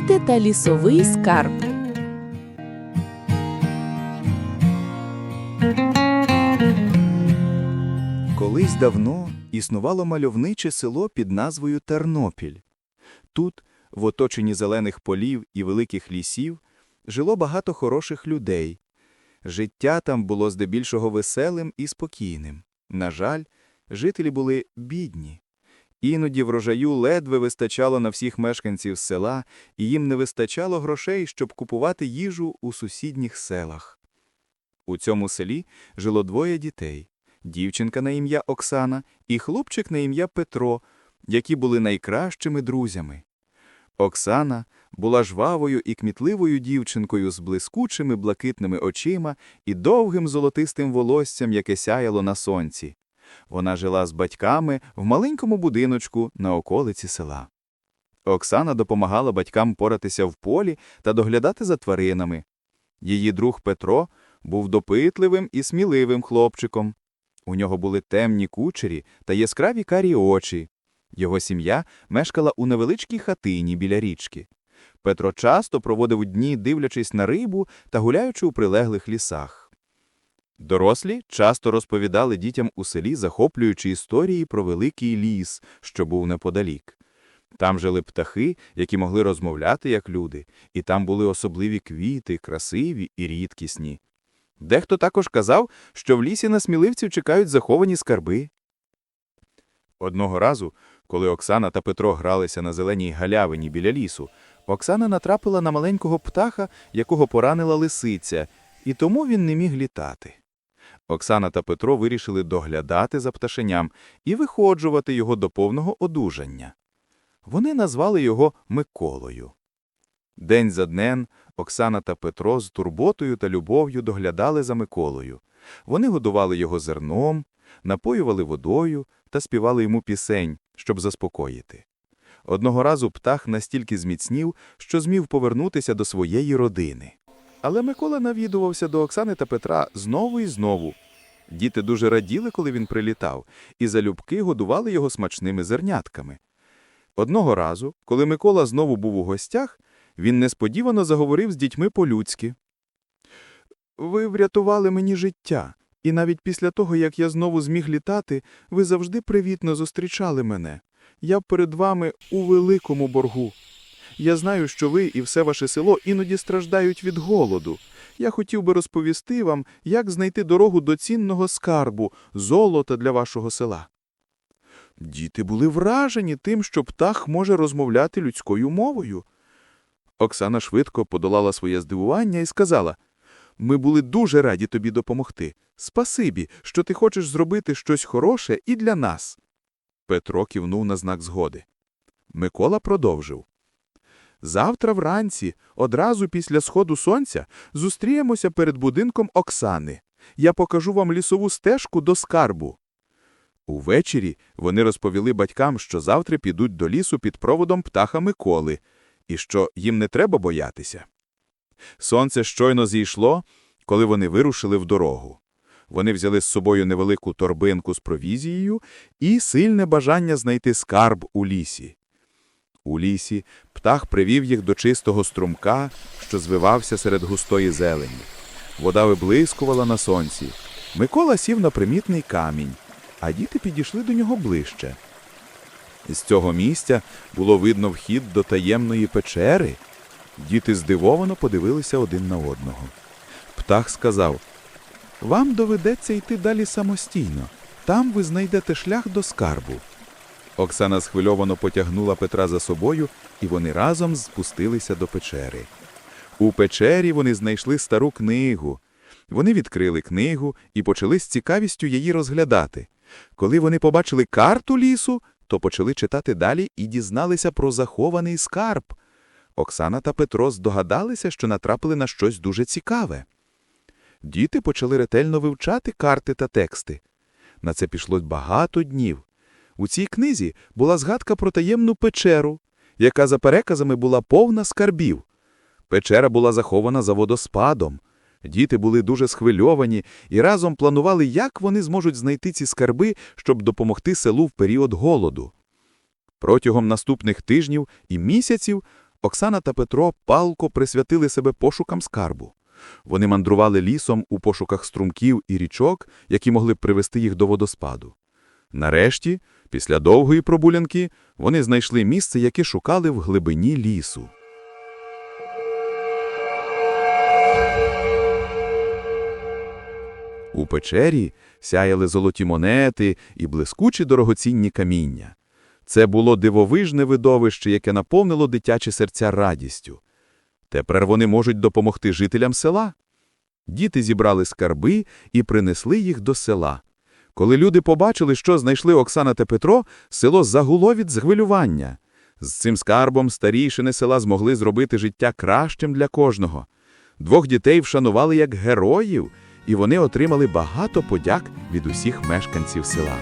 Діти та лісовий скарб. Колись давно існувало мальовниче село під назвою Тернопіль. Тут, в оточенні зелених полів і великих лісів, жило багато хороших людей. Життя там було здебільшого веселим і спокійним. На жаль, жителі були бідні. Іноді врожаю ледве вистачало на всіх мешканців села, і їм не вистачало грошей, щоб купувати їжу у сусідніх селах. У цьому селі жило двоє дітей дівчинка на ім'я Оксана і хлопчик на ім'я Петро, які були найкращими друзями. Оксана була жвавою і кмітливою дівчинкою з блискучими блакитними очима і довгим золотистим волоссям, яке сяяло на сонці. Вона жила з батьками в маленькому будиночку на околиці села. Оксана допомагала батькам поратися в полі та доглядати за тваринами. Її друг Петро був допитливим і сміливим хлопчиком. У нього були темні кучері та яскраві карі очі. Його сім'я мешкала у невеличкій хатині біля річки. Петро часто проводив дні, дивлячись на рибу та гуляючи у прилеглих лісах. Дорослі часто розповідали дітям у селі захоплюючі історії про великий ліс, що був неподалік. Там жили птахи, які могли розмовляти як люди, і там були особливі квіти, красиві і рідкісні. Дехто також казав, що в лісі на сміливців чекають заховані скарби. Одного разу, коли Оксана та Петро гралися на зеленій галявині біля лісу, Оксана натрапила на маленького птаха, якого поранила лисиця, і тому він не міг літати. Оксана та Петро вирішили доглядати за пташеням і виходжувати його до повного одужання. Вони назвали його Миколою. День за днем Оксана та Петро з турботою та любов'ю доглядали за Миколою. Вони годували його зерном, напоювали водою та співали йому пісень, щоб заспокоїти. Одного разу птах настільки зміцнів, що змів повернутися до своєї родини. Але Микола навідувався до Оксани та Петра знову і знову. Діти дуже раділи, коли він прилітав, і залюбки годували його смачними зернятками. Одного разу, коли Микола знову був у гостях, він несподівано заговорив з дітьми по-людськи. Ви врятували мені життя, і навіть після того, як я знову зміг літати, ви завжди привітно зустрічали мене. Я перед вами у великому боргу. Я знаю, що ви і все ваше село іноді страждають від голоду. Я хотів би розповісти вам, як знайти дорогу до цінного скарбу, золота для вашого села. Діти були вражені тим, що птах може розмовляти людською мовою. Оксана швидко подолала своє здивування і сказала Ми були дуже раді тобі допомогти. Спасибі, що ти хочеш зробити щось хороше і для нас. Петро кивнув на знак згоди. Микола продовжив. Завтра вранці, одразу після сходу сонця, зустріємося перед будинком Оксани. Я покажу вам лісову стежку до скарбу. Увечері вони розповіли батькам, що завтра підуть до лісу під проводом птаха Миколи, і що їм не треба боятися. Сонце щойно зійшло, коли вони вирушили в дорогу. Вони взяли з собою невелику торбинку з провізією і сильне бажання знайти скарб у лісі. У лісі птах привів їх до чистого струмка, що звивався серед густої зелені. Вода виблискувала на сонці. Микола сів на примітний камінь, а діти підійшли до нього ближче. З цього місця було видно вхід до таємної печери. Діти здивовано подивилися один на одного. Птах сказав Вам доведеться йти далі самостійно. Там ви знайдете шлях до скарбу. Оксана схвильовано потягнула Петра за собою, і вони разом спустилися до печери. У печері вони знайшли стару книгу. Вони відкрили книгу і почали з цікавістю її розглядати. Коли вони побачили карту лісу, то почали читати далі і дізналися про захований скарб. Оксана та Петро здогадалися, що натрапили на щось дуже цікаве. Діти почали ретельно вивчати карти та тексти. На це пішло багато днів. У цій книзі була згадка про таємну печеру, яка за переказами була повна скарбів. Печера була захована за водоспадом. Діти були дуже схвильовані і разом планували, як вони зможуть знайти ці скарби, щоб допомогти селу в період голоду. Протягом наступних тижнів і місяців Оксана та Петро палко присвятили себе пошукам скарбу. Вони мандрували лісом у пошуках струмків і річок, які могли б привести їх до водоспаду. Нарешті, після довгої прогулянки, вони знайшли місце, яке шукали в глибині лісу. У печері сяяли золоті монети і блискучі дорогоцінні каміння. Це було дивовижне видовище, яке наповнило дитячі серця радістю. Тепер вони можуть допомогти жителям села. Діти зібрали скарби і принесли їх до села. Коли люди побачили, що знайшли Оксана та Петро, село загуло від згвилювання. З цим скарбом старішини села змогли зробити життя кращим для кожного. Двох дітей вшанували як героїв, і вони отримали багато подяк від усіх мешканців села.